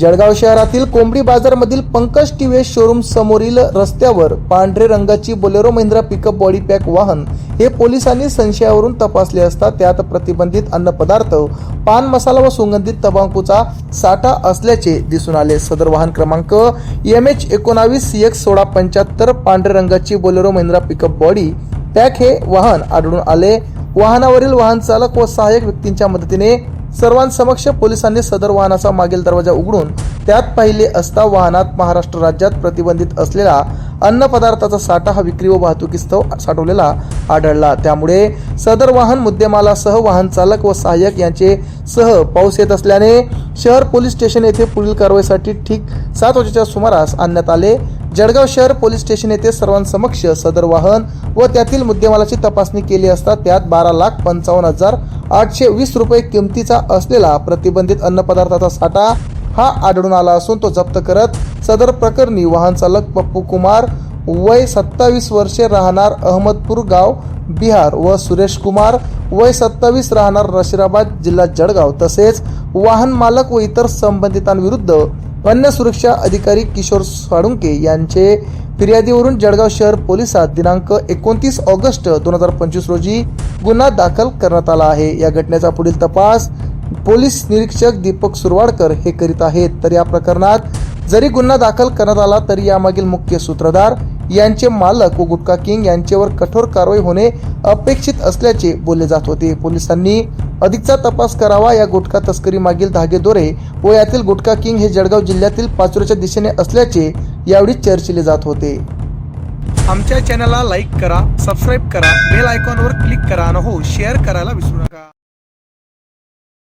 जळगाव शहरातील कोंबडी बाजारमधील पंकज टिवे शोरूम समोरील रस्त्यावर पांढरे रंगाची Bolero Mahindra pickup body pack वाहन हे पोलिसांनी संशयावरून तपासले असता त्यात प्रतिबंधित अन्नपदार्थ पान मसाला व सुगंधित तंबाखूचा साठा असल्याचे दिसून आले. सदर वाहन क्रमांक एम एच एकोणावीस एक्स सोळा पंच्याहत्तर पांढऱ्या रंगाची Bolero Mahindra pickup body pack हे वाहन आढळून आले. वाहनावरील वाहन चालक व सहाय्यक व्यक्तींच्या मदतीने सर्वांसमक्ष पोलिसांनी सदर वाहनाचा मागील दरवाजा उघडून त्यात पाहिले असता वाहनात महाराष्ट्र राज्यात प्रतिबंधित असलेला अन्न पदार्थाचा साठा हा विक्री व वाहतुकीस्तव साठवलेला आढळला. त्यामुळे सदर वाहन मुद्देमालासह वाहन चालक व सहाय्यक यांचे सह पाऊस येत असल्याने शहर पोलीस स्टेशन येथे पुढील कारवाईसाठी ठीक सात वाजेच्या सुमारास आणण्यात आले. जळगाव शहर पोलीस स्टेशन येथे सर्वांसमक्ष सदर वाहन व त्यातील मुद्देमालाची तपासणी केली असता त्यात बारा लाख पंचावन्न हजार आठशे वीस रुपये किमतीचा असलेला प्रतिबंधित अन्नपदार्थाचा साठा हा आढळून आला असून तो जप्त करत सदर प्रकरणी वाहन चालक पप्पू कुमार वय सत्तावीस वर्षे राहणार अहमदपूर गाव बिहार व सुरेश कुमार वय सत्तावीस राहणार रशिराबाद जिल्हा जळगाव तसेच वाहन मालक व इतर संबंधितांविरुद्ध अन्य सुरक्षा अधिकारी किशोर साळुंके यांचे फिर्यादीवरून जळगाव शहर पोलिसात दिनांक एकोणतीस ऑगस्ट दोन हजार पंचवीस रोजी गुन्हा दाखल करण्यात आला आहे. या घटनेचा पुढील तपास पोलीस निरीक्षक दीपक सुरवाडकर हे करीत आहेत. तर या प्रकरणात जरी गुन्हा दाखल करण्यात आला तरी यामागील मुख्य सूत्रधार यांचे मालक व गुटखा किंग यांच्यावर कठोर कारवाई होणे अपेक्षित असल्याचे बोलले जात होते. पोलिसांनी अधिकचा तपास करावा या गुटखा तस्करी मागील धागेदोरे व यातील गुटखा किंग हे जळगाव जिल्ह्यातील पाचोऱ्याच्या दिशेने असल्याचे यावेळी चर्चिले जात होते. आमच्या चॅनलला लाईक करा सबस्क्राईब करा बेल आयकॉनवर क्लिक करा आणि हो शेअर करायला विसरू नका.